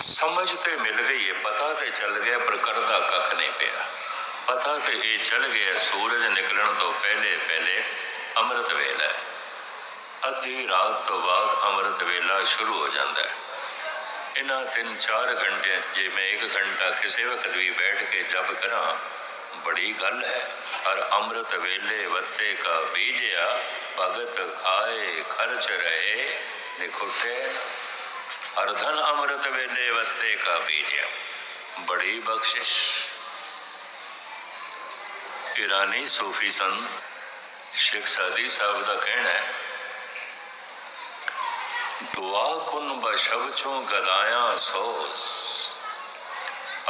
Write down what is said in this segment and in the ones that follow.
ਸਮਝ ਤੇ ਮਿਲ ਗਈ ਹੈ ਪਤਾ ਤੇ ਚੱਲ ਗਿਆ, ਪਰ ਕਰਦਾ ਕੱਖ ਨਹੀਂ ਪਿਆ। ਪਤਾ ਤੇ ਇਹ ਚੱਲ ਗਿਆ, ਸੂਰਜ ਨਿਕਲਣ ਤੋਂ ਪਹਿਲੇ ਪਹਿਲੇ ਅੰਮ੍ਰਿਤ ਵੇਲਾ ਅੱਧੀ ਰਾਤ ਤੋਂ ਬਾਅਦ ਅੰਮ੍ਰਿਤ ਵੇਲਾ ਸ਼ੁਰੂ ਹੋ ਜਾਂਦਾ ਹੈ। ਇਹਨਾਂ ਤਿੰਨ ਚਾਰ ਘੰਟਿਆਂ ਜੇ ਮੈਂ ਇੱਕ ਘੰਟਾ ਕਿਸੇ ਵਕਤ ਵੀ ਬੈਠ ਕੇ ਜਪ ਕਰਾਂ, ਬੜੀ ਗੱਲ ਹੈ। ਔਰ ਅੰਮ੍ਰਿਤ ਵੇਲੇ ਵੱਤੇ ਕਾ ਬੀਜਿਆ, ਭਗਤ ਖਾਏ, ਖਰਚ ਰਹੇ, ਨਿਖੁੱਟੇ ਅਰਧਨ ਅੰਮ੍ਰਿਤ ਵੇਲੇ ਵੱਤੇ ਕਾ ਬੀਜਿਆ ਬੜੀ ਬਖਸ਼ਿਸ਼। ਇਰਾਨੀ ਸੂਫੀ ਸੰਤ ਸ਼ੇਖ ਸਾਦੀ ਸਾਹਿਬ ਦਾ ਕਹਿਣਾ ਹੈ, ਦੁਆ ਕੁਨ ਬਸ਼ਬ ਚੋਂ ਗਦਾਇਆ ਸੋਸ,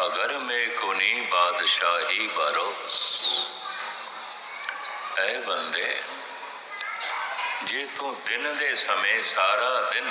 ਅਗਰ ਮੈਂ ਕੋਨੀ ਬਾਦਸ਼ਾਹੀ ਬਰੋਸ। ਐ ਬੰਦੇ, ਜੇ ਤੂੰ ਦਿਨ ਦੇ ਸਮੇਂ ਸਾਰਾ ਦਿਨ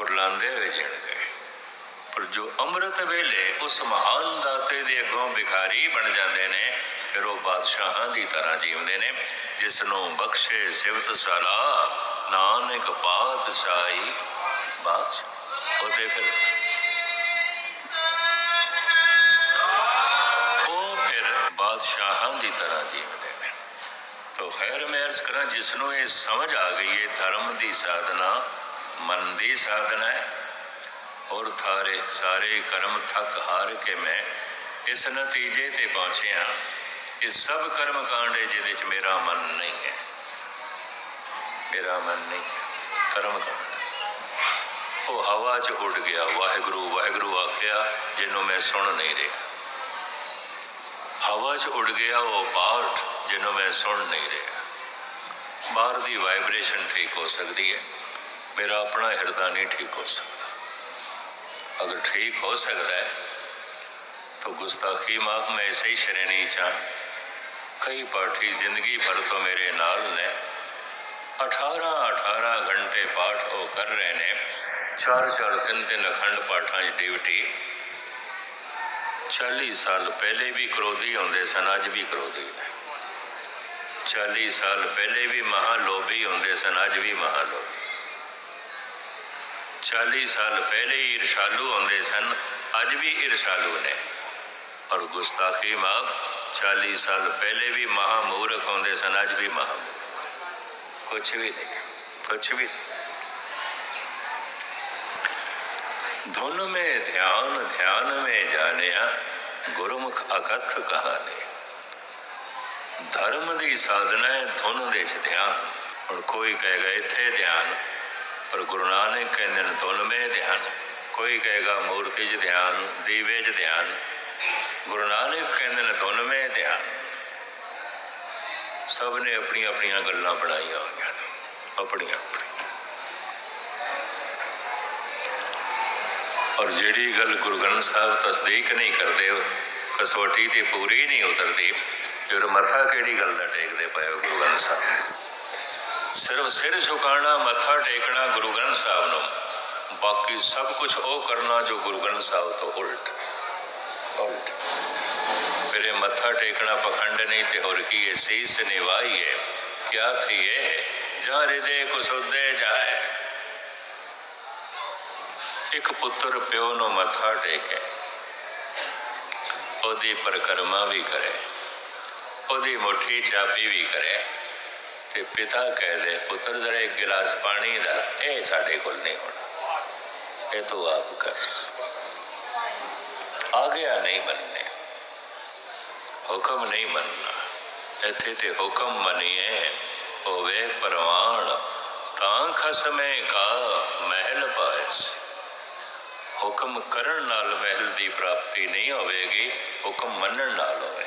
ਕੁਰਲਾਉਂਦੇ ਹੋਏ ਗਏ। ਪਰ ਜੋ ਅੰਮ੍ਰਿਤ ਵੇਲੇ ਉਸ ਮਹਾਨ ਦਾਤੇ ਦੇ ਅੱਗੋਂ ਭਿਖਾਰੀ ਬਣ ਜਾਂਦੇ ਨੇ, ਫਿਰ ਉਹ ਬਾਦਸ਼ਾਹਾਂ ਦੀ ਤਰ੍ਹਾਂ ਜੀਵਦੇ ਨੇ, ਜਿਸ ਨੂੰ ਬਖਸ਼ੇ ਸਿਵਤ ਸਲਾ, ਨਾਨਕ ਪਾਤਸ਼ਾਹੀ ਬਾਦਸ਼ਾਹ। ਉਹਦੇ ਫਿਰ ਉਹ ਫਿਰ ਬਾਦਸ਼ਾਹਾਂ ਦੀ ਤਰ੍ਹਾਂ ਜੀਵਦੇ ਨੇ। ਤੋ ਖੈਰ ਮੈਂ ਅਰਜ਼ ਕਰਾਂ, ਜਿਸ ਨੂੰ ਇਹ ਸਮਝ ਆ ਗਈ ਹੈ ਧਰਮ ਦੀ ਸਾਧਨਾ ਮਨ ਦੀ ਸਾਧਨਾ ਹੈ। ਔਰ ਥਾਰੇ ਸਾਰੇ ਕਰਮ ਥੱਕ ਹਾਰ ਕੇ ਮੈਂ ਇਸ ਨਤੀਜੇ ਤੇ ਪਹੁੰਚਿਆ ਇਹ ਸਭ ਕਰਮ ਕਾਂਡ ਹੈ ਜਿਹਦੇ ਚ ਮੇਰਾ ਮਨ ਨਹੀਂ ਹੈ। ਮੇਰਾ ਮਨ ਨਹੀਂ ਹੈ। ਕਰਮ ਕਾਂਡ। ਉਹ ਹਵਾ 'ਚ ਉੱਡ ਗਿਆ। ਵਾਹਿਗੁਰੂ ਵਾਹਿਗੁਰੂ ਆਖਿਆ, ਜਿਹਨੂੰ ਮੈਂ ਸੁਣ ਨਹੀਂ ਰਿਹਾ। ਹਵਾ 'ਚ ਉੱਡ ਗਿਆ ਉਹ ਪਾਠ, ਜਿਹਨੂੰ ਮੈਂ ਸੁਣ ਨਹੀਂ ਰਿਹਾ। ਬਾਹਰ ਦੀ ਵਾਈਬ੍ਰੇਸ਼ਨ ਠੀਕ ਹੋ ਸਕਦੀ ਹੈ। ਮੇਰਾ ਆਪਣਾ ਹਿਰਦਾ ਨਹੀਂ ਠੀਕ ਹੋ ਸਕਦਾ अगर ठीक हो सकता है तो गुस्ताखी माफ में ऐसे ही श्रेणी चाह कई पाठी जिंदगी भर तो मेरे नाल ने 18 18 घंटे पाठ वो कर रहे ने चार चार तीन तीन अखंड पाठा ड्यूटी 40 साल पहले भी क्रोधी होंगे सन अज भी क्रोधी ने 40 साल पहले भी महालोभी होंगे सन अज भी महालोभी 40 ਸਾਲ ਪਹਿਲੇ ਹੀ ਈਰਸ਼ਾਲੂ ਆਉਂਦੇ ਸਨ, ਅੱਜ ਵੀ ਈਰਸ਼ਾਲੂ ਨੇ। ਔਰ ਗੁਸਤਾਖੀ ਮਾਫ 40 ਸਾਲ ਪਹਿਲੇ ਵੀ ਮਹਾਮੂਰਖ ਆਉਂਦੇ ਸਨ, ਅੱਜ ਵੀ ਮਹਾਮੂਰਖ। ਕੁਛ ਵੀ ਨਹੀਂ, ਕੁਛ ਵੀ ਧੁਨ ਮੇ ਧਿਆਨ ਧਿਆਨ ਮੇ ਜਾਣਿਆ, ਗੁਰਮੁਖ ਅਕਥ ਕਹਾਣੀ। ਧਰਮ ਦੀ ਸਾਧਨਾ ਹੈ, ਧੁਨ ਦੇ ਚ ਧਿਆਨ। ਹੁਣ ਕੋਈ ਕਹੇਗਾ, ਇੱਥੇ ਧਿਆਨ। ਪਰ ਗੁਰੂ ਨਾਨਕ ਕਹਿੰਦੇ ਨੇ, ਧੁਨ ਮੇ ਧਿਆਨ, ਕੋਈ ਕਹੇਗਾ ਮੂਰਤੀ 'ਚ ਧਿਆਨ, ਦੀਵੇ 'ਚ ਧਿਆਨ। ਗੁਰੂ ਨਾਨਕ ਕਹਿੰਦੇ ਨੇ, ਧੁਨ ਮੇ ਧਿਆਨ। ਸਭ ਨੇ ਆਪਣੀਆਂ ਆਪਣੀਆਂ ਗੱਲਾਂ ਬਣਾਈਆਂ ਹੋਈਆਂ ਨੇ, ਆਪਣੀਆਂ ਔਰ ਜਿਹੜੀ ਗੱਲ ਗੁਰੂ ਗ੍ਰੰਥ ਸਾਹਿਬ ਤਸਦੀਕ ਨਹੀਂ ਕਰਦੇ, ਉਹ ਕਸੌਟੀ ਤੇ ਪੂਰੀ ਨਹੀਂ ਉਤਰਦੀ ਫਿਰ ਮੱਥਾ ਕਿਹੜੀ ਗੱਲ ਦਾ ਟੇਕਦੇ ਪਏ ਹੋ ਗੁਰੂ ਗ੍ਰੰਥ ਸਾਹਿਬ? ਸਿਰਫ ਸਿਰ ਝੁਕਾਣਾ, ਮੱਥਾ ਟੇਕਣਾ ਗੁਰੂ ਗ੍ਰੰਥ ਸਾਹਿਬ ਨੂੰ। ਬਾਕੀ ਸਭ ਕੁਝ ਉਹ ਕਰਨਾ ਜੋ ਗੁਰੂ ਗ੍ਰੰਥ ਸਾਹਿਬ ਤੋਂ ਉਲਟ। ਉਲਟ। ਫਿਰ ਇਹ ਮੱਥਾ ਟੇਕਣਾ ਪਖੰਡ ਨਹੀਂ ਤੇ ਹੋਰ ਕੀ ਹੈ? ਸੀਸ ਨਿਵਾਈਏ ਕਿਆ ਥੀ ਇਹ? ਜਾਂ ਹਿਰਦੇ ਕੋ ਜਾਏ। ਇੱਕ ਪੁੱਤਰ ਪਿਓ ਨੂੰ ਮੱਥਾ ਟੇਕੇ। ਉਹਦੀ ਪਰਕਰਮਾ ਵੀ ਕਰੇ। ਉਹਦੀ ਮੁੱਠੀ ਚਾਪੀ ਵੀ ਕਰੇ। ਤੇ ਪਿਤਾ ਕਹਿ ਦੇ, ਪੁੱਤਰ, ਜਰਾ ਇੱਕ ਗਿਲਾਸ ਪਾਣੀ ਦਾ। ਇਹ ਸਾਡੇ ਕੋਲ ਨਹੀਂ ਹੋਣਾ। ਇਹ ਤੂੰ ਆਪ ਕਰ। ਆ ਗਿਆ ਨਹੀਂ ਮੰਨਨੇ ਹੁਕਮ ਨਹੀਂ ਮੰਨਣਾ। ਇੱਥੇ ਤੇ ਹੁਕਮ ਮੰਨੀਏ, ਹੋਵੇ ਪ੍ਰਵਾਨ ਤਾਂ ਖਸਮੇ ਕਾ ਮਹਿਲ ਪਾਇਸ। ਹੁਕਮ ਕਰਨ ਨਾਲ ਮਹਿਲ ਦੀ ਪ੍ਰਾਪਤੀ ਨਹੀਂ ਹੋਵੇਗੀ, ਹੁਕਮ ਮੰਨਣ ਨਾਲ ਹੋਵੇ।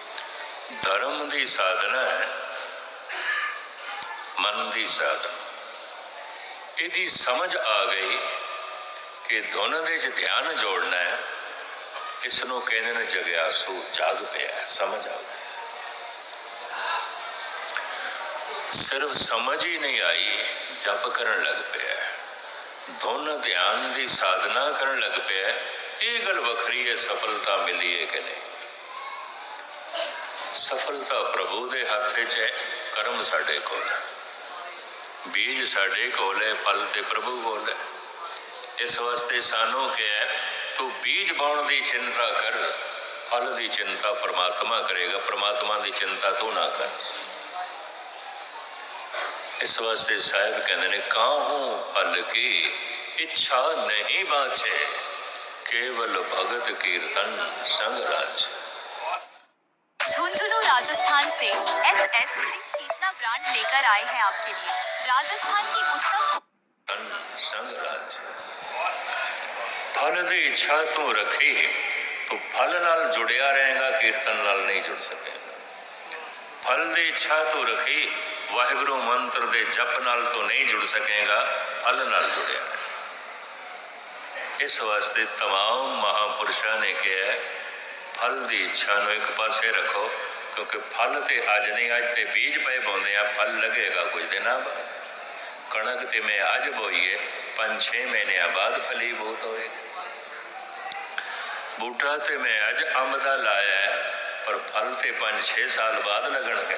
ਧਰਮ ਦੀ ਸਾਧਨਾ ਹੈ, ਮਨ ਦੀ ਸਾਧਨਾ। ਇਹਦੀ ਸਮਝ ਆ ਗਈ ਕਿ ਦੋਨਾਂ ਦੇ ਚ ਧਿਆਨ ਜੋੜਨਾ ਹੈ ਇਸ ਨੂੰ ਕਹਿੰਦੇ ਨੇ ਜਗਿਆਸੂ ਜਾਗ ਪਿਆ ਸਮਝ ਆ ਗਈ। ਸਿਰਫ ਸਮਝ ਹੀ ਨਹੀਂ ਆਈ, ਜਪ ਕਰਨ ਲੱਗ ਪਿਆ ਦੋਨਾਂ ਧਿਆਨ ਦੀ ਸਾਧਨਾ ਕਰਨ ਲੱਗ ਪਿਆ ਇਹ ਗੱਲ ਵੱਖਰੀ ਹੈ, ਸਫਲਤਾ ਮਿਲੀ ਹੈ ਕਿ ਨਹੀਂ? ਸਫਲਤਾ ਪ੍ਰਭੂ ਦੇ ਹੱਥ 'ਚ ਹੈ, ਕਰਮ ਸਾਡੇ ਕੋਲ ਹੈ। ਬੀਜ ਸਾਡੇ ਕੋਲ ਹੈ, ਫਲ ਤੇ ਪ੍ਰਭੂ ਕੋਲ ਹੈ। ਇਸ ਵਾਸਤੇ ਸਾਨੂੰ ਕਿਹਾ ਤੂੰ ਬੀਜ ਪਾਉਣ ਦੀ ਚਿੰਤਾ ਕਰ, ਫਲ ਦੀ ਚਿੰਤਾ ਪ੍ਰਮਾਤਮਾ ਕਰੇਗਾ, ਪ੍ਰਮਾਤਮਾ ਦੀ ਚਿੰਤਾ ਤੂੰ ਨਾ ਕਰ। ਇਸ ਵਾਸਤੇ ਸਾਹਿਬ ਕਹਿੰਦੇ ਨੇ, ਕਾਹੂ ਫਲ ਕੀ ਇੱਛਾ ਨਹੀਂ ਬਾਛੇ ਕੇਵਲ ਭਗਤ ਕੀਰਤਨ ਸੰਗ आए हैं आपके लिए राजस्थान की उत्तम ਤਨ ਸੰਗ ਰਾਜ ਫਲ ਦੀ ਇੱਛਾ ਤੂੰ ਰੱਖੀ ਤੂੰ ਫਲ ਨਾਲ ਜੁੜਿਆ ਰਹੇਗਾ ਕੀਰਤਨ ਨਾਲ ਨਹੀਂ ਜੁੜ ਸਕੇਗਾ ਫਲ ਦੀ ਇੱਛਾ ਤੂੰ ਰੱਖੀ ਵਾਹਿਗੁਰੂ ਮੰਤਰ ਦੇ ਜਪ ਨਾਲ ਤੂੰ ਨਹੀਂ ਜੁੜ ਸਕੇਗਾ ਫਲ ਨਾਲ ਜੁੜਿਆ ਰਹੇ। ਇਸ ਵਾਸਤੇ तमाम ਮਹਾਪੁਰਸ਼ਾਂ ਨੇ ਕਿਹਾ ਹੈ, ਫਲ ਦੀ ਇੱਛਾ ਨੂੰ ਇੱਕ ਪਾਸੇ ਰੱਖੋ ਕਿਉਂਕਿ ਫਲ ਤੇ ਅੱਜ ਨਹੀਂ ਅੱਜ ਤੇ ਬੀਜ ਪਏ ਪਾਉਂਦੇ ਆ ਫਲ ਲੱਗੇਗਾ ਕੁਝ ਦਿਨਾਂ ਬਾਅਦ ਕਣਕ ਤੇ ਮੈਂ ਅੱਜ ਬੋਈਏ ਪੰਜ ਛੇ ਮਹੀਨਿਆਂ ਬਾਅਦ ਫਲੀ ਬਹੁਤ ਹੋਏਗੀ ਬੂਟਾ ਤੇ ਮੈਂ ਅੱਜ ਅੰਬ ਦਾ ਲਾਇਆ ਹੈ, ਪਰ ਫਲ ਤੇ 5-6 ਸਾਲ ਬਾਅਦ ਲੱਗਣਗੇ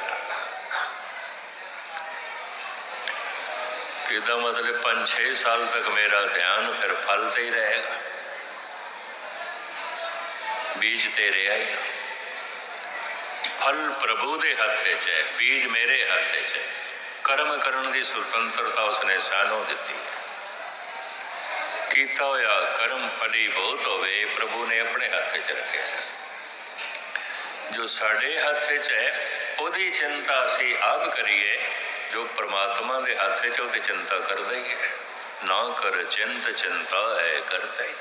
ਤੇ ਇਹਦਾ ਮਤਲਬ 5-6 ਸਾਲ ਤੱਕ ਮੇਰਾ ਧਿਆਨ ਫਿਰ ਫਲ ਤੇ ਹੀ ਰਹੇਗਾ ਬੀਜ ਤੇ ਰਿਹਾ ਹੀ ਨਾ ਫਲ ਪ੍ਰਭੂ ਦੇ ਹੱਥ 'ਚ ਹੈ, ਬੀਜ ਮੇਰੇ ਹੱਥ 'ਚ ਹੈ। ਕਰਮ ਕਰਨ ਦੀ ਸੁਤੰਤਰਤਾ ਉਸਨੇ ਸਾਨੂੰ ਦਿੱਤੀ ਹੈ। ਕੀਤਾ ਹੋਇਆ ਕਰਮ ਫਲੀ ਬਹੁਤ ਹੋਵੇ, ਪ੍ਰਭੂ ਨੇ ਆਪਣੇ ਹੱਥ 'ਚ ਰੱਖਿਆ ਜੋ ਸਾਡੇ ਹੱਥ 'ਚ ਹੈ, ਉਹਦੀ ਚਿੰਤਾ ਅਸੀਂ ਆਪ ਕਰੀਏ, ਜੋ ਪ੍ਰਮਾਤਮਾ ਦੇ ਹੱਥ 'ਚ ਉਹਦੀ ਚਿੰਤਾ ਕਰਦਾ ਹੀ ਹੈ ਨਾ ਕਰ ਚਿੰਤ, ਚਿੰਤਾ ਹੈ, ਕਰਤਾ ਹੀ।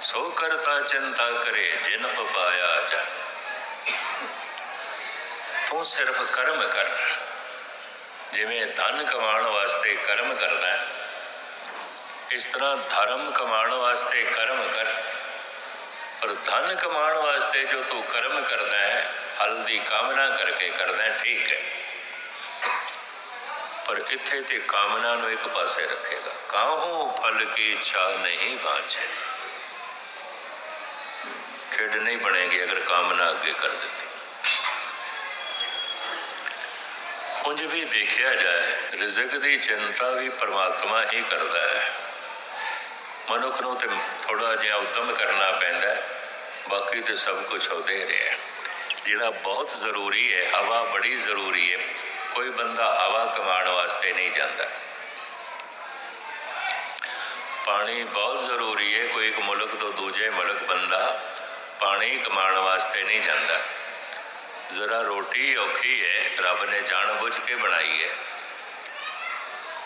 ਸੋ ਕਰਤਾ ਚਿੰਤਾ ਕਰੇ, ਜਿਨ ਪਾਇਆ ਜਾ ਤੂੰ ਸਿਰਫ ਕਰਮ ਕਰ। ਜਿਵੇਂ ਧਨ ਕਮਾਉਣ ਵਾਸਤੇ ਕਰਮ ਕਰਦਾ ਹੈ, ਇਸ ਤਰ੍ਹਾਂ ਧਰਮ ਕਮਾਉਣ ਵਾਸਤੇ ਕਰਮ ਕਰ। ਪਰ ਧਨ ਕਮਾਉਣ ਵਾਸਤੇ ਜੋ ਤੂੰ ਕਰਮ ਕਰਦਾ ਹੈ, ਫਲ ਦੀ ਕਾਮਨਾ ਕਰਕੇ ਕਰਦਾ ਹੈ, ਠੀਕ ਹੈ। ਪਰ ਇੱਥੇ ਤੇ ਕਾਮਨਾ ਨੂੰ ਇੱਕ ਪਾਸੇ ਰੱਖੇਗਾ। ਕਾਹੂ ਫਲ ਕੀ ਇੱਛਾ ਨਹੀਂ ਬਾਝੇ? ਖੇਡ ਨਹੀਂ ਬਣੇਗੀ ਅਗਰ ਕਾਮਨਾ ਅੱਗੇ ਕਰ ਦਿੱਤੀ। ਉਂਝ ਵੀ ਦੇਖਿਆ ਜਾਏ, ਰਿਜ਼ਕ ਦੀ ਚਿੰਤਾ ਵੀ ਪਰਮਾਤਮਾ ਹੀ ਕਰਦਾ ਹੈ। ਮਨੁੱਖ ਨੂੰ ਤੇ ਥੋੜਾ ਜਿਹਾ ਉਦਮ ਕਰਨਾ ਪੈਂਦਾ ਬਾਕੀ ਤੇ ਸਭ ਕੁਝ ਉਹਦੇ ਰਿਹਾ ਜਿਹੜਾ ਬਹੁਤ ਜ਼ਰੂਰੀ ਹੈ, ਹਵਾ ਬੜੀ ਜ਼ਰੂਰੀ ਹੈ, ਕੋਈ ਬੰਦਾ ਹਵਾ ਕਮਾਉਣ ਵਾਸਤੇ ਨਹੀਂ ਜਾਂਦਾ। ਪਾਣੀ ਬਹੁਤ ਜ਼ਰੂਰੀ ਹੈ, ਕੋਈ ਇੱਕ ਮੁਲਕ ਤੋਂ ਦੂਜੇ ਮੁਲਕ ਬੰਦਾ ਪਾਣੀ ਕਮਾਉਣ ਵਾਸਤੇ ਨਹੀਂ ਜਾਂਦਾ। ਜ਼ਰਾ ਰੋਟੀ ਔਖੀ ਹੈ, ਰੱਬ ਨੇ ਜਾਣ ਬੁੱਝ ਕੇ ਬਣਾਈ ਹੈ।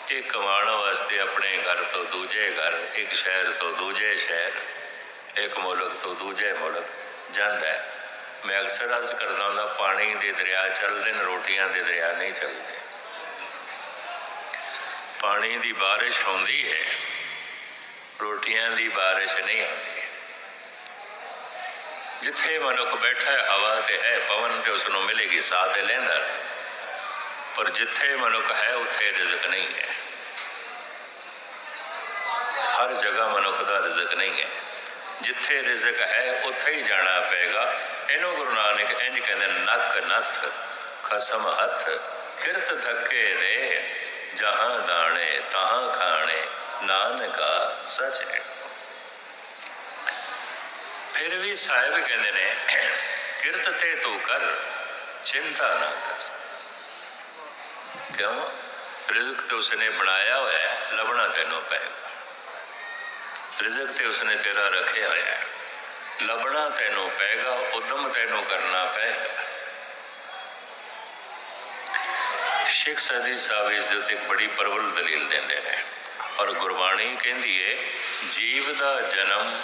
ਇਹ ਕਮਾਉਣ ਵਾਸਤੇ ਆਪਣੇ ਘਰ ਤੋਂ ਦੂਜੇ ਘਰ, ਇੱਕ ਸ਼ਹਿਰ ਤੋਂ ਦੂਜੇ ਸ਼ਹਿਰ, ਇੱਕ ਮੁਲਕ ਤੋਂ ਦੂਜੇ ਮੁਲਕ ਜਾਂਦਾ ਹੈ। ਮੈਂ ਅਕਸਰ ਅਰਜ਼ ਕਰਦਾ ਹੁੰਦਾ, ਪਾਣੀ ਦੇ ਦਰਿਆ ਚੱਲਦੇ ਨੇ ਰੋਟੀਆਂ ਦੇ ਦਰਿਆ ਨਹੀਂ ਚੱਲਦੇ ਪਾਣੀ ਦੀ ਬਾਰਿਸ਼ ਹੁੰਦੀ ਹੈ, ਰੋਟੀਆਂ ਦੀ ਬਾਰਿਸ਼ ਨਹੀਂ ਆਉਂਦੀ। ਜਿੱਥੇ ਮਨੁੱਖ ਬੈਠਾ ਹੈ, ਹਵਾ ਤੇ ਹੈ, ਪਵਨ ਤੇ ਉਸ ਨੂੰ ਮਿਲੇਗੀ ਸਾਹ ਤੇ ਲੈਂਦਾ ਪਰ ਜਿੱਥੇ ਮਨੁੱਖ ਹੈ, ਉੱਥੇ ਰਿਜ਼ਕ ਨਹੀਂ ਹੈ। ਹਰ ਜਗ੍ਹਾ ਮਨੁੱਖ ਦਾ ਰਿਜ਼ਕ ਨਹੀਂ ਹੈ। ਜਿੱਥੇ ਰਿਜ਼ਕ ਹੈ, ਉੱਥੇ ਹੀ ਜਾਣਾ ਪਏਗਾ। ਇਹਨੂੰ ਗੁਰੂ ਨਾਨਕ ਇੰਜ ਕਹਿੰਦੇ ਨੱਕ ਨੱਥ, ਖਸਮ ਹੱਥ, ਕਿਰਤ ਥੱਕੇ ਦੇ, ਜਹਾਂ ਦਾਣੇ, ਤਹਾਂ ਖਾਣੇ, ਨਾਨਕਾ ਸਚ। ਹੈ ਫਿਰ ਵੀ ਸਾਹਿਬ ਕਹਿੰਦੇ ਨੇ, ਕਿਰਤ ਤੇ ਤੂੰ ਕਰ, ਚਿੰਤਾ ਨਾ ਕਰ। ਕਿਉਂ? ਰਿਜ਼ਕ ਤੇ ਉਸਨੇ ਬਣਾਇਆ ਹੋਇਆ ਹੈ, ਲੱਭਣਾ ਤੈਨੂੰ ਪਏਗਾ। ਰਿਜ਼ਕ ਤੇ ਉਸਨੇ ਤੇਰਾ ਰੱਖਿਆ ਹੋਇਆ ਹੈ। ਲੱਭਣਾ ਤੈਨੂੰ ਪਏਗਾ, ਉਦਮ ਤੈਨੂੰ ਕਰਨਾ ਪਏਗਾ। ਸ਼ੇਖ ਸਾਦੀ ਸਾਹਿਬ ਇਸ ਦੇ ਉੱਤੇ ਇੱਕ ਬੜੀ ਪ੍ਰਬਲ ਦਲੀਲ ਦਿੰਦੇ ਨੇ। ਔਰ ਗੁਰਬਾਣੀ ਕਹਿੰਦੀ ਏ, ਜੀਵ ਦਾ ਜਨਮ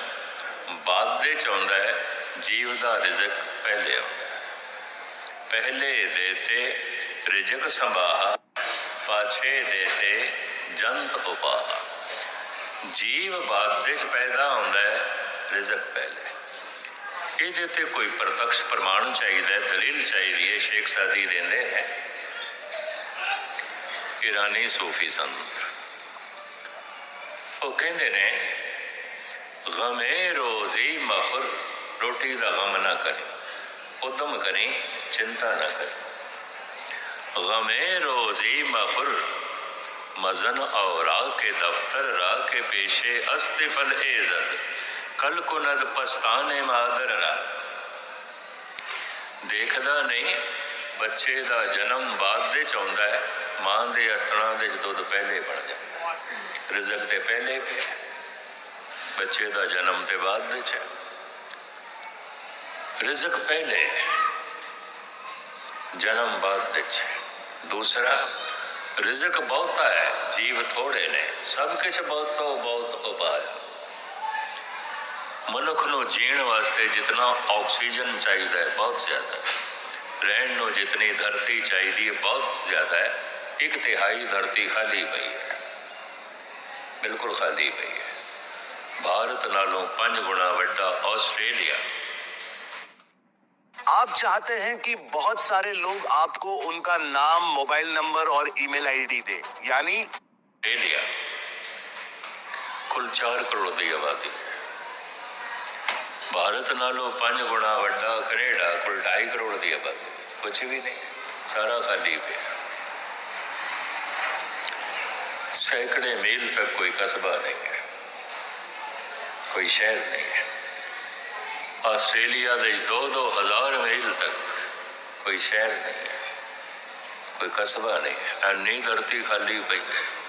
ਬਾਅਦ ਚ ਆਉਂਦਾ ਹੈ, ਜੀਵ ਦਾ ਰਿਜ਼ਕ ਪਹਿਲੇ ਆਉਂਦਾ ਹੈ। ਪਹਿਲੇ ਦੇਤੇ ਰਿਜ਼ਕ ਸੰਭਾਹ, ਪਾਛੇ ਦੇਤੇ ਜੰਤ ਉਪਾਹ। ਜੀਵ ਬਾਦ ਦੇ ਚ ਪੈਦਾ ਹੁੰਦਾ ਹੈ, ਰਿਜ਼ਕ ਪਹਿਲੇ। ਇਹਦੇ ਤੇ ਕੋਈ ਪ੍ਰਤੱਖ ਪ੍ਰਮਾਣ ਚਾਹੀਦਾ ਹੈ, ਦਲੀਲ ਚਾਹੀਦੀ ਹੈ, ਸ਼ੇਖ ਸਾਦੀ ਦਿੰਦੇ ਨੇ ਇਰਾਨੀ ਸੂਫੀ ਸੰਤ। ਉਹ ਕਹਿੰਦੇ ਨੇ ਗਮੇ ਰੋਜ਼ੀ ਮਖਰ ਰੋਟੀ ਦਾ ਗਮ ਨਾ ਕਰੇ, ਉਦਮ ਕਰੀ, ਚਿੰਤਾ ਨਾ ਕਰੇ। ਗਮੇ ਰੋਜ਼ੀ ਮਖਰ ਮਜ਼ਨ ਔਰ ਰਾਹ ਕੇ ਦਫਤਰ, ਰਾਹ ਕੇ ਪੇਸ਼ੇ ਅਸਤਫਲ ਏਜ਼ਦ ਕਲ ਕੁਨਦ ਪਸਤਾਨੇ ਮਾਦਰ ਰਾ ਦੇਖਦਾ ਨਹੀਂ, ਬੱਚੇ ਦਾ ਜਨਮ ਬਾਅਦ ਦੇ ਚ ਆਉਂਦਾ ਹੈ, ਮਾਂ ਦੇ ਅਸਤਰਾਂ ਦੇ ਚ ਦੁੱਧ ਪਹਿਲੇ ਬਣ ਜਾਂਦਾ ਰਿਜ਼ਕ ਤੇ ਪਹਿਲੇ ਪਿਆ ਬੱਚੇ ਦਾ ਜਨਮ ਤੇ ਬਾਅਦ ਦੇ ਚ ਰਿਜ਼ਕ ਪਹਿਲੇ, ਜਨਮ ਬਾਅਦ ਦੇ ਚ ਦੂਸਰਾ, ਰਿਜ਼ਕ ਬਹੁਤਾ ਹੈ, ਜੀਵ ਥੋੜੇ ਨੇ। ਸਭ ਕੁਝ ਬਹੁਤ ਤੋਂ ਬਹੁਤ ਉਪਾਏ ਮਨੁੱਖ ਨੂੰ ਜੀਣ ਵਾਸਤੇ ਜਿਤਨਾ ਆਕਸੀਜਨ ਚਾਹੀਦਾ ਹੈ, ਬਹੁਤ ਜ਼ਿਆਦਾ। ਹੈ ਰਹਿਣ ਨੂੰ ਜਿਤਨੀ ਧਰਤੀ ਚਾਹੀਦੀ ਹੈ, ਬਹੁਤ ਜ਼ਿਆਦਾ ਹੈ। ਇੱਕ ਤਿਹਾਈ ਧਰਤੀ ਖਾਲੀ ਪਈ ਹੈ। ਬਿਲਕੁਲ ਖਾਲੀ ਪਈ ਹੈ। ਭਾਰਤ ਨਾਲੋਂ ਪੰਜ ਗੁਣਾ ਵੱਡਾ ਆਸਟ੍ਰੇਲੀਆ आप चाहते हैं कि बहुत सारे लोग आपको उनका नाम मोबाइल नंबर और ईमेल आईडी दे यानी ਆਸਟ੍ਰੇਲੀਆ ਕੁੱਲ 4 ਕਰੋੜ ਦੀ ਆਬਾਦੀ ਹੈ ਭਾਰਤ ਨਾਲੋਂ ਪੰਜ ਗੁਣਾ ਵੱਡਾ ਕੈਨੇਡਾ ਕੁੱਲ 2.5 ਕਰੋੜ ਦੀ ਆਬਾਦੀ ਕੁਝ ਵੀ ਨਹੀਂ ਸਾਰਾ ਖਾਲੀ ਪਿਆ ਸੈਂਕੜੇ ਮੀਲ ਤੱਕ ਕੋਈ ਕਸਬਾ ਨਹੀਂ ਹੈ ਕੋਈ ਸ਼ਹਿਰ ਨਹੀਂ ਹੈ। ਆਸਟ੍ਰੇਲੀਆ ਦੇ 2-2 ਹਜ਼ਾਰ ਮੀਲ ਤੱਕ ਕੋਈ ਸ਼ਹਿਰ ਨਹੀਂ ਹੈ। ਕੋਈ ਕਸਬਾ ਨਹੀਂ ਹੈ। ਐਨੀ ਧਰਤੀ ਖਾਲੀ ਪਈ ਹੈ।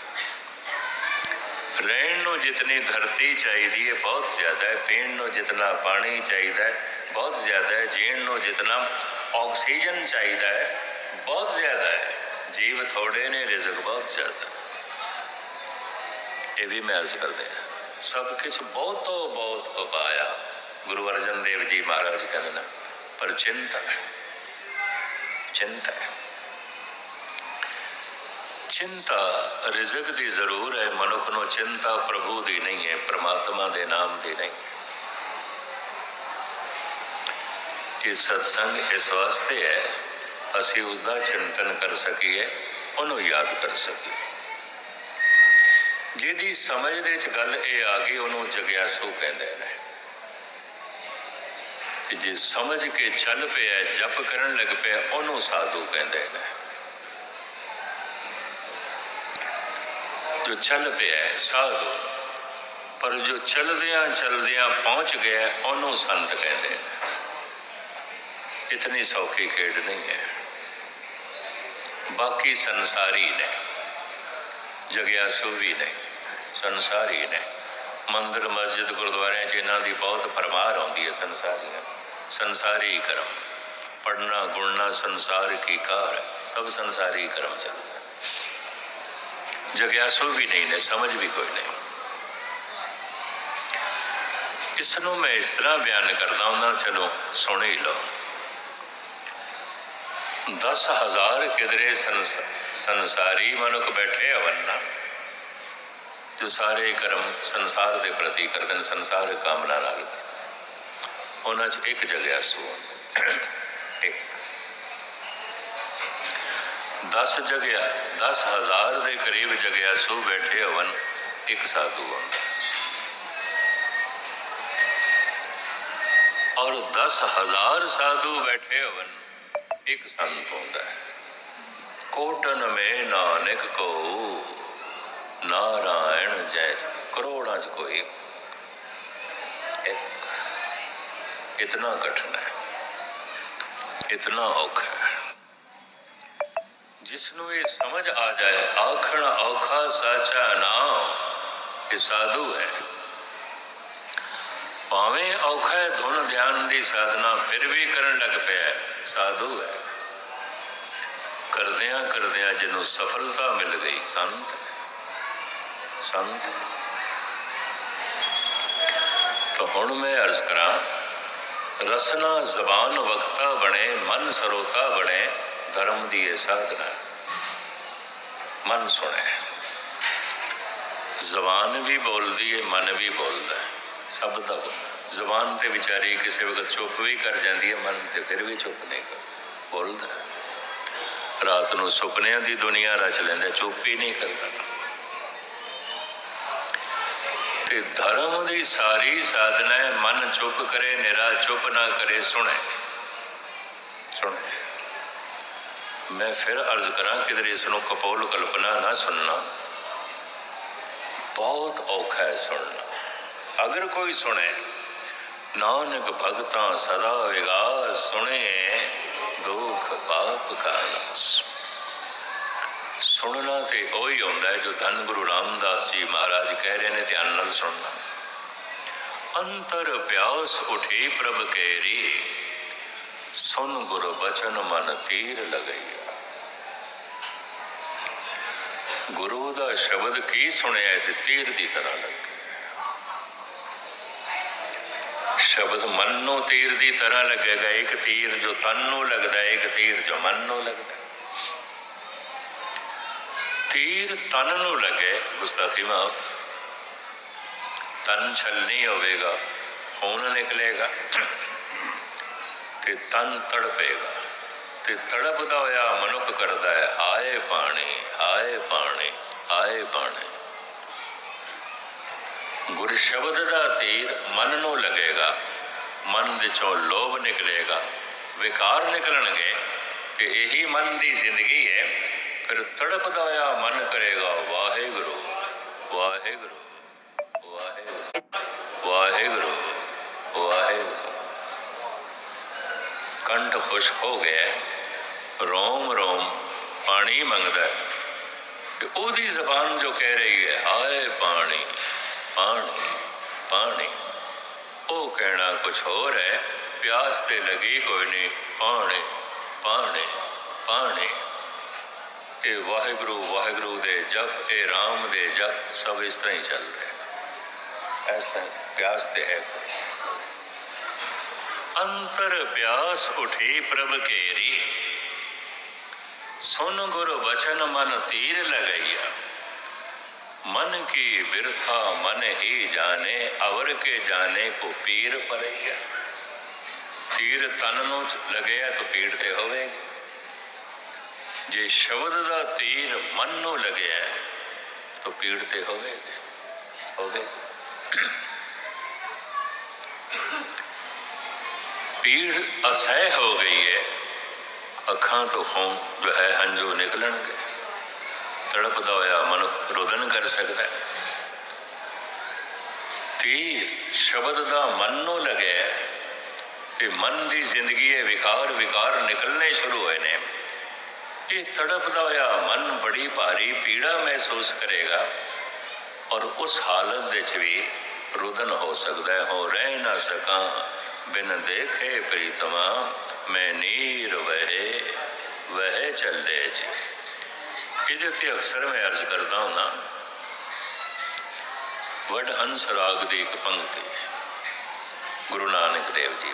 ਰਹਿਣ ਨੂੰ ਜਿਤਨੀ ਧਰਤੀ ਚਾਹੀਦੀ ਹੈ, ਬਹੁਤ ਜ਼ਿਆਦਾ ਹੈ। ਪੀਣ ਨੂੰ ਜਿਤਨਾ ਪਾਣੀ ਚਾਹੀਦਾ ਹੈ, ਬਹੁਤ ਜ਼ਿਆਦਾ ਹੈ। ਜੀਣ ਨੂੰ ਜਿਤਨਾ ਆਕਸੀਜਨ ਚਾਹੀਦਾ ਹੈ, ਬਹੁਤ ਜ਼ਿਆਦਾ ਹੈ। ਜੀਵ ਥੋੜੇ ਨੇ, ਰਿਜ਼ਕ ਬਹੁਤ ਜ਼ਿਆਦਾ। ਇਹ ਵੀ ਮੈਂ ਅਰਜ਼ ਕਰਦੇ ਹਾਂ। ਸਭ ਕੁਝ ਬਹੁਤੋ ਬਹੁਤ ਉਪਾਇਆ। ਗੁਰੂ ਅਰਜਨ ਦੇਵ ਜੀ ਮਹਾਰਾਜ ਕਹਿੰਦੇ ਨੇ, ਪਰ ਚਿੰਤਾ ਹੈ। ਚਿੰਤਾ ਹੈ। ਚਿੰਤਾ ਰਿਜ਼ਕ ਦੀ ਜ਼ਰੂਰ ਹੈ, ਮਨੁੱਖ ਨੂੰ ਚਿੰਤਾ ਪ੍ਰਭੂ ਦੀ ਨਹੀਂ ਹੈ, ਪ੍ਰਮਾਤਮਾ ਦੇ ਨਾਮ ਦੀ ਨਹੀਂ ਹੈ। ਇਹ ਸਤਸੰਗ ਇਸ ਵਾਸਤੇ ਹੈ, ਅਸੀਂ ਉਸ ਦਾ ਚਿੰਤਨ ਕਰ ਸਕੀਏ, ਉਹਨੂੰ ਯਾਦ ਕਰ ਸਕੀਏ। ਜਿਹਦੀ ਸਮਝ ਦੇ ਵਿੱਚ ਗੱਲ ਇਹ ਆ ਗਈ, ਉਹਨੂੰ ਜਗਿਆਸੂ ਕਹਿੰਦੇ ਨੇ। ਤੇ ਜੇ ਸਮਝ ਕੇ ਚੱਲ ਪਿਆ, ਜਪ ਕਰਨ ਲੱਗ ਪਿਆ, ਉਹਨੂੰ ਸਾਧੂ ਕਹਿੰਦੇ ਨੇ। ਜੋ ਚੱਲ ਪਿਆ ਸਾਧੂ। ਪਰ ਜੋ ਚਲਦਿਆਂ ਚਲਦਿਆਂ ਪਹੁੰਚ ਗਿਆ, ਉਹਨੂੰ ਸੰਤ ਕਹਿੰਦੇ ਨੇ। ਇਤਨੀ ਸੌਖੀ ਖੇਡ ਨਹੀਂ ਹੈ। ਬਾਕੀ ਸੰਸਾਰੀ ਨੇ। ਜਗਿਆਸੂ ਵੀ ਨੇ, ਸੰਸਾਰੀ ਨੇ। ਮੰਦਰ, ਮਸਜਿਦ, ਗੁਰਦੁਆਰਿਆਂ 'ਚ ਇਹਨਾਂ ਦੀ ਬਹੁਤ ਪਰਮਾਰ ਆਉਂਦੀ ਹੈ ਸੰਸਾਰੀਆਂ ਸੰਸਾਰੀ ਕਰਮ। ਪੜਨਾ ਗੁਣਨਾ ਸੰਸਾਰ ਕੀ ਕਾਰ ਸਭ ਸੰਸਾਰੀ ਕਰਮ ਚੱਲਦਾ ਜਗਿਆਸੂ ਵੀ ਨਹੀਂ ਨੇ, ਸਮਝ ਵੀ ਕੋਈ ਨਹੀਂ। ਇਸ ਨੂੰ ਮੈਂ ਇਸ ਤਰ੍ਹਾਂ ਬਿਆਨ ਕਰਦਾ ਹਾਂ ਚਲੋ ਸੁਣ ਹੀ ਲਓ। 10000 ਕਿਦਰੇ ਸੰਸ ਸੰਸਾਰੀ ਮਨੁੱਖ ਬੈਠੇ ਹਵਨ ਜੋ ਸਾਰੇ ਕਰਮ ਸੰਸਾਰ ਦੇ ਪ੍ਰਤੀ ਕਰਦੇ ਨੇ, ਸੰਸਾਰ ਕਾਮਨਾ ਨਾਲ ਉਹਨਾਂ 'ਚ ਇੱਕ ਜਗਿਆਸੂ ਹੁੰਦਾ ਇੱਕ। 10 ਜਗਿਆ 10000 ਦੇ ਕਰੀਬ ਜਗਿਆਸੂ ਬੈਠੇ ਹੋਵਨ ਇੱਕ ਸਾਧੂ ਆਉਂਦਾ ਔਰ 10000 ਸਾਧੂ ਬੈਠੇ ਹੋਵਨ ਇੱਕ ਸੰਤ ਹੁੰਦਾ ਹੈ। ਕੋਟਨ ਮੇ ਨਾਨਕ ਕੋ। ਨਾਰਾਇਣ ਜੈ ਕਰੋੜਾਂ ਚ ਕੋਈ ਇਤਨਾ ਕਠਿਨ ਹੈ। ਇਤਨਾ ਔਖਾ ਹੈ। ਜਿਸ ਨੂੰ ਇਹ ਸਮਝ ਆ ਜਾਏ, ਆਖਣ ਔਖਾ ਸਾਚਾ ਨਾਮ ਇਹ ਸਾਧੂ ਹੈ। ਭਾਵੇਂ ਔਖਾ ਧੁਨ ਧਿਆਨ ਦੀ ਸਾਧਨਾ ਫਿਰ ਵੀ ਕਰਨ ਲੱਗ ਪਿਆ ਸਾਧੂ ਹੈ। ਕਰਦਿਆਂ ਕਰਦਿਆਂ ਜਿਹਨੂੰ ਸਫਲਤਾ ਮਿਲ ਗਈ, ਸੰਤ। ਸੰਤ। ਤਾਂ ਹੁਣ ਮੈਂ ਅਰਜ਼ ਕਰਾਂ, ਰਸਨਾ ਜ਼ਬਾਨ ਵਕਤਾ ਬਣੇ, ਮਨ ਸਰੋਤਾ ਬਣੇ, ਧਰਮ ਦੀ ਇਹ ਸਾਧਨਾ। ਮਨ ਸੁਣੇ। ਜ਼ਬਾਨ ਵੀ ਬੋਲਦੀ ਏ, ਮਨ ਵੀ ਬੋਲਦਾ। ਸਭ ਦਾ ਜ਼ਬਾਨ ਤੇ ਵਿਚਾਰੀ ਕਿਸੇ ਵਕਤ ਚੁੱਪ ਵੀ ਕਰ ਜਾਂਦੀ ਹੈ ਮਨ ਤੇ ਫਿਰ ਵੀ ਚੁੱਪ ਨਹੀਂ ਕਰਦਾ। ਬੋਲਦਾ। ਰਾਤ ਨੂੰ ਸੁਪਨਿਆਂ ਦੀ ਦੁਨੀਆ ਰਚ ਲੈਂਦਾ, ਚੁੱਪ ਹੀ ਨਹੀਂ ਕਰਦਾ। ਤੇ ਧਰਮ ਦੀ ਸਾਰੀ ਸਾਧਨਾ ਹੈ, ਮਨ ਚੁੱਪ ਕਰੇ, ਨਿਰਾ ਚੁੱਪ ਨਾ ਕਰੇ, ਸੁਣੇ। ਸੁਣੇ। ਮੈਂ ਫਿਰ ਅਰਜ਼ ਕਰਾਂ, ਕਿਧਰੇ ਇਸ ਨੂੰ ਕਪੋਲ ਕਲਪਨਾ ਨਾ ਸੁਣਨਾ। ਬਹੁਤ ਔਖਾ ਹੈ ਸੁਣਨਾ। ਅਗਰ ਕੋਈ ਸੁਣੇ, ਨਾਨਕ ਭਗਤਾਂ ਸਦਾ ਵਿਗਾਸ ਸੁਣੇ। ਦੁਖ ਪਾਪ ਸੁਣਨਾ ਤੇ ਉਹੀ ਹੁੰਦਾ ਹੈ ਜੋ ਧੰਨ ਗੁਰੂ ਰਾਮਦਾਸ ਜੀ ਮਹਾਰਾਜ ਕਹਿ ਰਹੇ ਨੇ ਧਿਆਨ ਨਾਲ ਸੁਣਨਾ। ਅੰਤਰ ਪਿਆਸ ਉਠੀ ਪ੍ਰਭ ਕੇਰੀ ਸੁਨ ਗੁਰ ਬਚਨ ਮਨ ਤੀਰ ਲਗਈਆ। ਗੁਰੂ ਦਾ ਸ਼ਬਦ ਕੀ ਸੁਣਿਆ ਤੇ ਤੀਰ ਦੀ ਤਰ੍ਹਾਂ ਲੱਗੇ ਸ਼ਬਦ ਮਨ ਨੂੰ ਤੀਰ ਦੀ ਤਰ੍ਹਾਂ ਲੱਗੇਗਾ, ਇੱਕ ਤੀਰ ਜੋ ਤਨ ਨੂੰ ਲੱਗਦਾ ਹੈ ਇੱਕ ਤੀਰ ਜੋ ਮਨ ਨੂੰ ਲੱਗਦਾ। ਤੀਰ ਤਨ ਨੂੰ ਲੱਗੇ, ਗੁਸਤਾਖੀ ਮਾਫ। ਤਨ ਛਲਨੀ ਹੋਵੇਗਾ, ਖੂਨ ਨਿਕਲੇਗਾ ਤੇ ਤਨ ਤੜਪੇਗਾ। ਤੇ ਤੜਪਦਾ ਹੋਇਆ ਮਨੁੱਖ ਕਰਦਾ ਹੈ, ਹਾਏ ਪਾਣੀ ਹਾਏ ਪਾਣੀ ਹਾਏ ਪਾਣੀ। ਗੁਰ ਸ਼ਬਦ ਦਾ ਤੀਰ ਮਨ ਨੂੰ ਲੱਗੇਗਾ, ਮਨ ਵਿੱਚੋਂ ਲੋਭ ਨਿਕਲੇਗਾ, ਵਿਕਾਰ ਨਿਕਲਣਗੇ ਤੇ ਇਹੀ ਮਨ ਦੀ ਜ਼ਿੰਦਗੀ ਹੈ। ਫਿਰ ਤੜਪਦਾ ਹੋਇਆ ਮਨ ਕਰੇਗਾ, ਵਾਹਿਗੁਰੂ ਵਾਹਿਗੁਰੂ ਵਾਹਿਗੁਰੂ ਵਾਹਿਗੁਰੂ। ਵਾਹਿਗੁਰੂ ਕੰਠ ਖੁਸ਼ਕ ਹੋ ਗਿਆ, ਰੋਮ ਰੋਮ ਪਾਣੀ ਮੰਗਦਾ ਤੇ ਉਹਦੀ ਜ਼ਬਾਨ ਜੋ ਕਹਿ ਰਹੀ ਹੈ, ਹਾਏ ਪਾਣੀ। ਪਾਣੀ ਪਾਣੀ। ਉਹ ਕਹਿਣਾ ਕੁਝ ਹੋਰ ਹੈ, ਪਿਆਸ ਤੇ ਲੱਗੀ ਕੋਈ ਨਹੀਂ, ਪਾਣੀ ਪਾਣੀ ਪਾਣੀ। ਇਹ ਵਾਹਿਗੁਰੂ ਵਾਹਿਗੁਰੂ ਦੇ ਜਪ, ਇਹ ਰਾਮ ਦੇ ਜਪ, ਸਭ ਇਸ ਤਰ੍ਹਾਂ ਹੀ ਚੱਲ ਹੈ। ਇਸ ਤਰ੍ਹਾਂ ਪਿਆਸ ਤੇ ਹੈ ਅੰਤਰ ਪਿਆਸ ਉਠੀ ਪ੍ਰਭ ਕੇਰੀ ਸੁਨ ਗੁਰ ਬਚਨ ਮਨ ਤੀਰ ਲਗਈਆ। मन की बिरथा मन ही जाने अवर के जाने को पीर परैया ਤੀਰ ਤਨ ਨੂੰ ਚ ਲੱਗਿਆ ਤਾਂ ਪੀੜ ਤੇ ਹੋਵੇਗੀ ਜੇ ਸ਼ਬਦ ਦਾ ਤੀਰ ਮਨ ਨੂੰ ਲੱਗਿਆ ਹੈ, ਤਾਂ ਪੀੜ ਤੇ ਹੋਵੇਗੀ ਹੋਵੇਗੀ ਪੀੜ ਅਸਹਿ ਹੋ ਗਈ ਹੈ ਅੱਖਾਂ ਤੋਂ ਖੂਨ ਜੋ ਹੈ ਹੰਝੂ ਨਿਕਲਣਗੇ ਤੜਪਦਾ ਹੋਇਆ ਮਨੁੱਖ ਰੋਦਨ ਕਰ ਸਕਦਾ ਹੈ। ਤੀਰ ਸ਼ਬਦ ਦਾ ਮਨ ਨੂੰ ਲੱਗਿਆ ਤੇ ਮਨ ਦੀ ਜ਼ਿੰਦਗੀ ਹੈ ਵਿਕਾਰ ਵਿਕਾਰ ਨਿਕਲਨੇ ਸ਼ੁਰੂ ਹੋਏ ਨੇ। ਇਹ ਤੜਪਦਾ ਹੋਇਆ ਮਨ ਬੜੀ ਭਾਰੀ ਪੀੜਾ ਮਹਿਸੂਸ ਕਰੇਗਾ ਔਰ ਉਸ ਹਾਲਤ ਵਿੱਚ ਵੀ ਰੁਦਨ ਹੋ ਸਕਦਾ ਹੈ। ਹੋ ਰਹਿ ਨਾ ਸਕਾਂ, ਬਿਨ ਦੇਖੇ ਪ੍ਰੀਤਮਾ, ਮੈਂ ਨੀਰ ਵਹੇ ਵਹੇ ਚੱਲੇ ਜੀ। ਇਹਦੇ ਤੇ ਅਕਸਰ ਮੈਂ ਅਰਜ਼ ਕਰਦਾ ਹਾਂ ਵਡ ਹੰਸ ਦੀ ਇੱਕ ਪੰਕਤੀ ਗੁਰੂ ਨਾਨਕ ਦੇਵ ਜੀ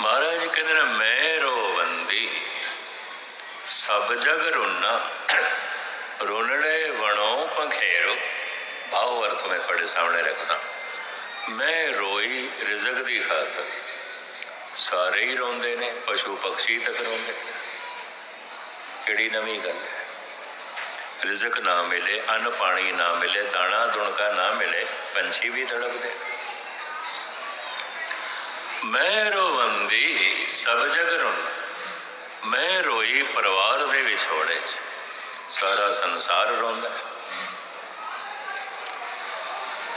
ਮਹਾਰਾਜ ਕਹਿੰਦੇ ਨੇ, ਮੈਂ ਰੋਵੰਦੀ, ਸਭ ਜਗ ਰੋਣਾ ਰੋਣੜੇ ਵਣੋ ਪੰਖੇਰੋ ਭਾਵ ਅਰਥ ਮੈਂ ਤੁਹਾਡੇ ਸਾਹਮਣੇ ਰੱਖਦਾ। ਮੈਂ ਰੋਈ ਰਿਜ਼ਕ ਦੀ ਖਾਤਰ ਸਾਰੇ ਹੀ ਰੋਂਦੇ ਨੇ ਪਸ਼ੂ ਪਕਸ਼ੀ ਤੱਕ ਰੋਂਦੇ ਨੇ। ਕਿਹੜੀ ਨਵੀਂ ਗੱਲ ਹੈ? ਰਿਜ਼ਕ ਨਾ ਮਿਲੇ, ਅੰਨ ਪਾਣੀ ਨਾ ਮਿਲੇ, ਦਾਣਾ ਦੁਣਕਾ ਨਾ ਮਿਲੇ, ਪੰਛੀ ਵੀ ਤੜਪਦੇ। ਮੈਂ ਰੋਵੰਦੀ ਸਭ ਜਗ ਮੈਂ ਰੋਈ ਪਰਿਵਾਰ ਦੇ ਵਿਛੋੜੇ 'ਚ, ਸਾਰਾ ਸੰਸਾਰ ਰੋਂਦਾ।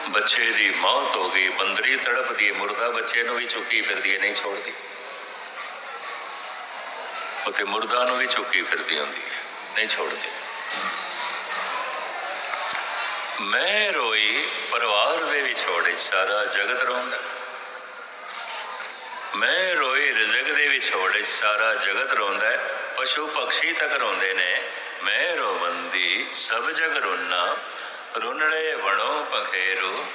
ਬੱਚੇ ਦੀ ਮੌਤ ਹੋ ਗਈ, ਬੰਦਰੀ ਤੜਪਦੀ, ਮੁਰਦਾ ਬੱਚੇ ਨੂੰ ਵੀ ਚੁੱਕੀ ਫਿਰਦੀ ਨਹੀਂ ਛੋੜਦੀ। ਉਤੇ ਮੁਰਦਾ ਨੂੰ ਵੀ ਚੁੱਕੀ ਫਿਰਦੀ ਹੁੰਦੀ ਹੈ, ਨਹੀਂ ਛੋੜਦੀ। ਮੈਂ ਰੋਈ, ਪਰਿਵਾਰ ਦੇ ਵਿਛੋੜੇ ਸਾਰਾ ਜਗਤ ਰੋਂਦਾ। ਮੈਂ ਰੋਈ, ਰਿਜ਼ਕ ਦੇ ਵਿਛੋੜੇ ਸਾਰਾ ਜਗਤ ਰੋਂਦਾ ਪਸ਼ੂ ਪਕਸ਼ੀ ਤੱਕ ਰੋਂਦੇ ਨੇ। ਮੈਂ ਰੋਵੰਦੀ ਸਭ ਜਗ ਰੋਨਾ। ਰੁਨੜੇ ਵਣੋ ਪਖੇਰੂ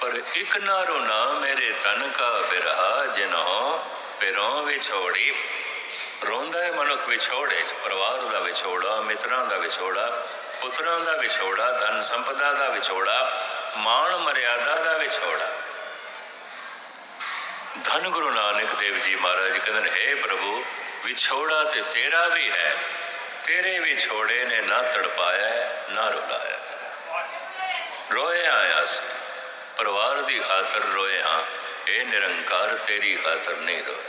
ਪਰ ਇਕ ਨਾ ਰੋਣਾ, ਮੇਰੇ ਤਨ ਕਾ ਬਿਰਹਾ ਜਿਨੋ ਪਿਰੋਂ ਵਿਛੋੜੀ ਰੋਂਦਾ ਹੈ ਮਨੁੱਖ ਵਿਛੋੜੇ ਚ ਪਰਿਵਾਰ ਦਾ ਵਿਛੋੜਾ, ਮਿੱਤਰਾਂ ਦਾ ਵਿਛੋੜਾ, ਪੁੱਤਰਾਂ ਦਾ ਵਿਛੋੜਾ, ਧਨ ਸੰਪਦਾ ਦਾ ਵਿਛੋੜਾ, ਮਾਣ ਮਰਿਆਦਾ ਦਾ ਵਿਛੋੜਾ। ਧੰਨ ਗੁਰੂ ਨਾਨਕ ਦੇਵ ਜੀ ਮਹਾਰਾਜ ਕਹਿੰਦੇ ਨੇ हे ਪ੍ਰਭੂ, ਵਿਛੋੜਾ ਤੇ ਤੇਰਾ ਵੀ ਹੈ। ਤੇਰੇ ਵਿਛੋੜੇ ਨੇ, ਨਾ ਤੜਪਾਇਆ ਨਾ ਰੁਲਾਇਆ ਰੋਏ ਆਇਆ ਸੀ ਪਰਿਵਾਰ ਦੀ ਖਾਤਰ ਰੋਏ ਹਾਂ, ਇਹ ਨਿਰੰਕਾਰ ਤੇਰੀ ਖਾਤਰ ਨਹੀਂ ਰੋਏ।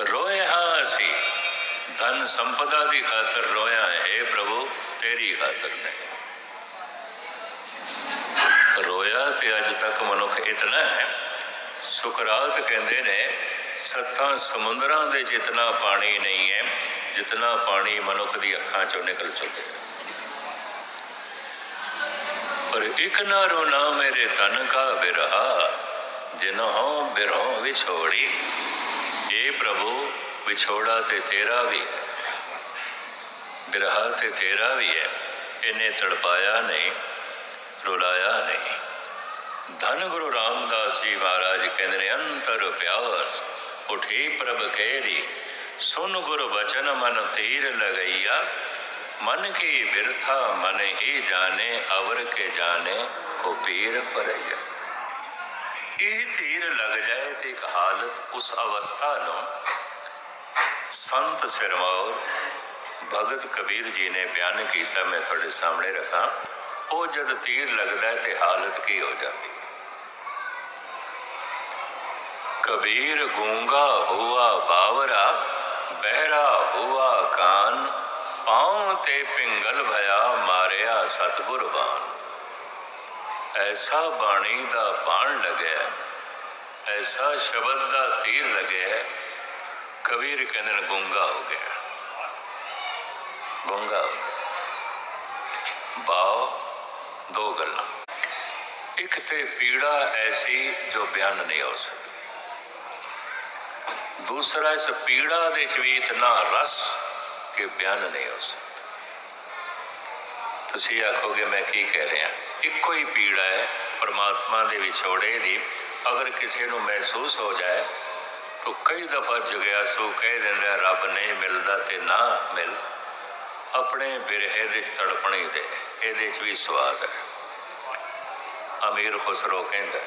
ਰੋਏ ਹਾਂ ਅਸੀਂ ਧਨ ਸੰਪਦਾ ਦੀ ਖਾਤਰ ਰੋਇਆ ਹੈ ਪ੍ਰਭੂ ਤੇਰੀ ਖਾਤਰ ਨਹੀਂ ਰੋਇਆ ਤੇ ਅੱਜ ਤੱਕ ਮਨੁੱਖ ਇਤਨਾ ਹੈ ਸੁਕਰਾਤ ਕਹਿੰਦੇ ਨੇ ਸੱਤਾਂ ਸਮੁੰਦਰਾਂ ਦੇ 'ਚ ਇਤਨਾ ਪਾਣੀ ਨਹੀਂ ਹੈ ਜਿਤਨਾ ਪਾਣੀ ਮਨੁੱਖ ਦੀ ਅੱਖਾਂ ਚੋਂ ਨਿਕਲ ਚੁੱਕਿਆ ਪਰ ਇਕ ਨਾ ਰੋਣਾ ਮੇਰੇ ਤਨ ਕਾ ਬਿਰਹਾ ਜਿਨਹੁ ਬਿਰਹੁ ਵਿਛੋੜੀ ਇਹ ਪ੍ਰਭੂ, ਵਿਛੋੜਾ ਤੇ ਤੇਰਾ ਵੀ। ਹੈ ਬਿਰਹਾ ਤੇ ਤੇਰਾ ਵੀ ਹੈ। ਇਹਨੇ ਤੜਪਾਇਆ ਨਹੀਂ, ਰੁਲਾਇਆ ਨਹੀਂ। ਧੰਨ ਗੁਰੂ ਰਾਮਦਾਸ ਜੀ ਮਹਾਰਾਜ ਕਹਿੰਦੇ ਨੇ, ਅੰਤਰ ਪਿਆਸ, ਉਠੀ ਪ੍ਰਭ ਕਹਿਰੀ ਸੁਨ ਗੁਰ ਬਚਨ ਮਨ ਤੀਰ ਲਗਈਆ। ਮਨ ਕੀ ਬਿਰਥਾ ਮਨ ਹੀ ਜਾਣੇ, ਅਵਰ ਕੇ ਜਾਣੇ, ਕੋ ਪੀਰ ਪਰਈਆ ਇਹ ਤੀਰ ਲੱਗ ਜਾਏ ਤੇ ਇੱਕ ਹਾਲਤ ਉਸ ਅਵਸਥਾ ਨੂੰ ਸੰਤ ਸਿਰਮੌਰ ਭਗਤ ਕਬੀਰ ਜੀ ਨੇ ਬਿਆਨ ਕੀਤਾ, ਮੈਂ ਤੁਹਾਡੇ ਸਾਹਮਣੇ ਰੱਖਾਂ। ਉਹ ਜਦ ਤੀਰ ਲੱਗਦਾ ਤੇ ਹਾਲਤ ਕੀ ਹੋ ਜਾਂਦੀ ਕਬੀਰ ਗੂੰਗਾ ਹੁਆ ਬਾਵਰਾ, ਬਹਿਰਾ ਹੁਆ ਕਾਨ, ਪਾਉ ਤੇ ਪਿੰਗਲ ਭਇਆ ਮਾਰਿਆ ਸਤਿਗੁਰ ਬਾਣ ਐਸਾ ਬਾਣੀ ਦਾ ਬਾਣ ਲੱਗਿਆ ਐਸਾ ਸ਼ਬਦ ਦਾ ਤੀਰ ਲੱਗਿਆ ਕਬੀਰ ਕਹਿੰਦੇ ਨੇ ਗੁੰਗਾ ਹੋ ਗਿਆ। ਗੁੰਗਾ ਹੋ ਗਿਆ। ਬਾਉ ਦੋ ਗੱਲਾਂ। ਇੱਕ ਤੇ ਪੀੜਾ ਐਸੀ ਜੋ ਬਿਆਨ ਨਹੀਂ ਹੋ ਸਕਦੀ। ਦੂਸਰਾ, ਇਸ ਪੀੜਾ ਦੇ ਚ ਵੀ ਇਤਨਾ ਰਸ ਕਿ ਬਿਆਨ ਨਹੀਂ ਹੋ ਸਕਦਾ। ਤੁਸੀਂ ਆਖੋਗੇ, ਮੈਂ ਕੀ ਕਹਿ ਰਿਹਾ? ਇੱਕੋ ਹੀ ਪੀੜਾ ਹੈ ਪਰਮਾਤਮਾ ਦੇ ਵਿਛੋੜੇ ਦੀ ਅਗਰ ਕਿਸੇ ਨੂੰ ਮਹਿਸੂਸ ਹੋ ਜਾਏ ਤਾਂ ਕਈ ਦਫਾ ਜਗਿਆਸੂ ਕਹਿ ਦਿੰਦਾ ਰੱਬ ਨਹੀਂ ਮਿਲਦਾ ਤੇ ਨਾ ਮਿਲ ਆਪਣੇ ਬਿਰਹੇ ਦੇ ਚ ਤੜਪਣੀ ਦੇ ਇਹਦੇ ਚ ਵੀ ਸਵਾਦ ਹੈ ਅਮੀਰ ਖੁਸਰੋ ਕਹਿੰਦਾ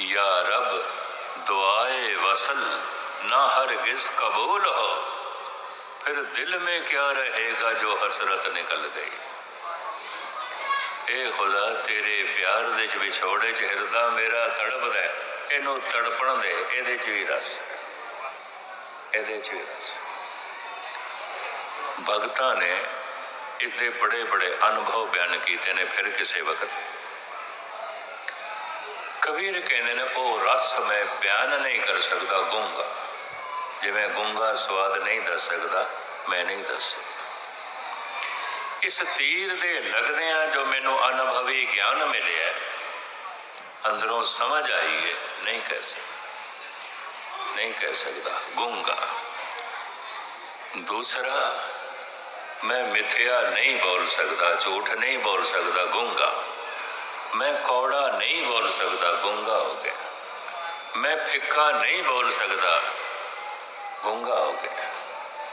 ਯਾ ਰਬ ਦੁਆਏ ਵਸਲ ਨਾ ਹਰਗਿਜ਼ ਕਬੂਲ ਹੋ ਫਿਰ ਦਿਲ में क्या रहेगा जो ਹਸਰਤ ਨਿਕਲ ਗਈ ਇਹ ਖੁਦਾ, ਤੇਰੇ ਪਿਆਰ ਦੇ ਚ ਵਿਛੋੜੇ ਚ ਹਿਰਦਾ ਮੇਰਾ ਤੜਪਦਾ ਇਹਨੂੰ ਤੜਪਣ ਦੇ, ਇਹਦੇ ਚ ਵੀ ਰਸ। ਇਹਦੇ ਚ ਵੀ ਰਸ। ਭਗਤਾਂ ਨੇ ਇਸ ਦੇ ਬੜੇ ਬੜੇ ਅਨੁਭਵ ਬਿਆਨ ਕੀਤੇ ਨੇ ਫਿਰ ਕਿਸੇ ਵਕਤ। ਕਬੀਰ ਕਹਿੰਦੇ ਨੇ, ਉਹ ਰਸ ਮੈਂ ਬਿਆਨ ਨਹੀਂ ਕਰ ਸਕਦਾ, ਗੂੰਗਾ। ਜਿਵੇਂ ਗੂੰਗਾ ਸਵਾਦ ਨਹੀਂ ਦੱਸ ਸਕਦਾ, ਮੈਂ ਨਹੀਂ ਦੱਸ ਸਕਦਾ। ਇਸ ਤੀਰ ਦੇ ਲੱਗਦਿਆਂ ਜੋ ਮੈਨੂੰ ਅਨੁਭਵੀ ਗਿਆਨ ਮਿਲਿਆ, ਅੰਦਰੋਂ ਸਮਝ ਆਈ ਹੈ, ਨਹੀਂ ਕਹਿ ਸਕਦਾ। ਨਹੀਂ ਕਹਿ ਸਕਦਾ। ਗੂੰਗਾ। ਦੂਸਰਾ, ਮੈਂ ਮਿਥਿਆ ਨਹੀਂ ਬੋਲ ਸਕਦਾ, ਝੂਠ ਨਹੀਂ ਬੋਲ ਸਕਦਾ, ਗੂੰਗਾ। ਮੈਂ ਕੌੜਾ ਨਹੀਂ ਬੋਲ ਸਕਦਾ, ਗੂੰਗਾ ਹੋ ਗਿਆ। ਮੈਂ ਫਿੱਕਾ ਨਹੀਂ ਬੋਲ ਸਕਦਾ, ਗੂੰਗਾ ਹੋ ਗਿਆ।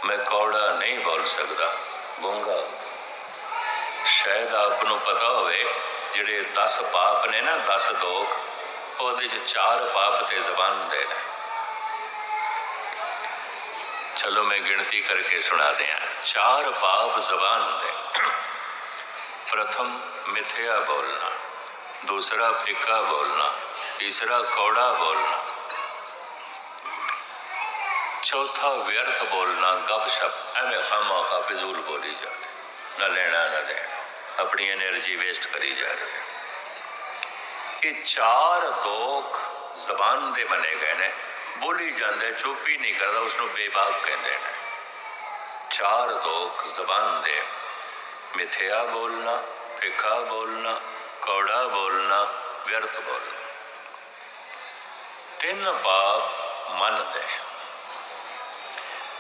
ਮੈਂ ਕੌੜਾ ਨਹੀਂ ਬੋਲ ਸਕਦਾ, ਗੂੰਗਾ ਹੋ ਗਿਆ। ਸ਼ਾਇਦ ਆਪ ਨੂੰ ਪਤਾ ਹੋਵੇ ਜਿਹੜੇ 10 ਪਾਪ ਨੇ ਨਾ 10 ਦੋਖ ਉਹਦੇ ਚ ਚਾਰ ਪਾਪ ਤੇ ਜ਼ਬਾਨ ਦੇ ਨੇ ਚਲੋ ਮੈਂ ਗਿਣਤੀ ਕਰਕੇ ਸੁਣਾ ਦਿਆਂ ਚਾਰ ਪਾਪ ਜ਼ਬਾਨ ਦੇ ਪ੍ਰਥਮ ਮਿਥਿਆ ਬੋਲਣਾ ਦੂਸਰਾ ਫਿੱਕਾ ਬੋਲਣਾ ਤੀਸਰਾ ਕੌੜਾ ਬੋਲਣਾ ਚੌਥਾ ਵਿਅਰਥ ਬੋਲਣਾ ਗੱਪਸ਼ਪ ਐਵੇਂ ਖਾਮਾ ਖਾ ਫਿਜ਼ੂਲ ਬੋਲੀ ਜਾਂਦੀ ਨਾ ਲੈਣਾ ਨਾ ਦੇਣਾ ਆਪਣੀ એનર્ਜੀ ਵੇਸਟ ਕਰੀ ਜਾ ਰਹੇ ਨੇ ਇਹ ਚਾਰ ਦੋਖ ਜ਼ਬਾਨ ਦੇ ਬਣੇ ਗਏ ਨੇ। ਬੋਲੀ ਜਾਂਦਾ, ਚੁੱਪ ਹੀ ਨਹੀਂ ਕਰਦਾ ਉਸ ਨੂੰ ਬੇਬਾਕ ਕਹਿੰਦੇ ਨੇ। ਚਾਰ ਦੋਖ ਜ਼ਬਾਨ ਦੇ, ਮਿਥਿਆ ਬੋਲਣਾ ਫਿਕਾ ਬੋਲਣਾ, ਕੌੜਾ ਬੋਲਣਾ, ਵਿਅਰਥ ਬੋਲਣਾ। ਤਿੰਨ ਪਾਪ ਮਨ ਦੇ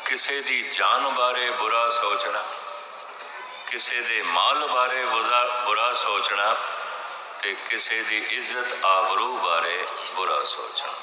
ਕਿਸੇ ਦੀ ਜਾਨ ਬਾਰੇ ਬੁਰਾ ਸੋਚਣਾ ਕਿਸੇ ਦੇ ਮਾਲ ਬਾਰੇ ਬੁਰਾ ਬੁਰਾ ਸੋਚਣਾ ਤੇ ਕਿਸੇ ਦੀ ਇੱਜ਼ਤ ਆਬਰੂ ਬਾਰੇ ਬੁਰਾ ਸੋਚਣਾ।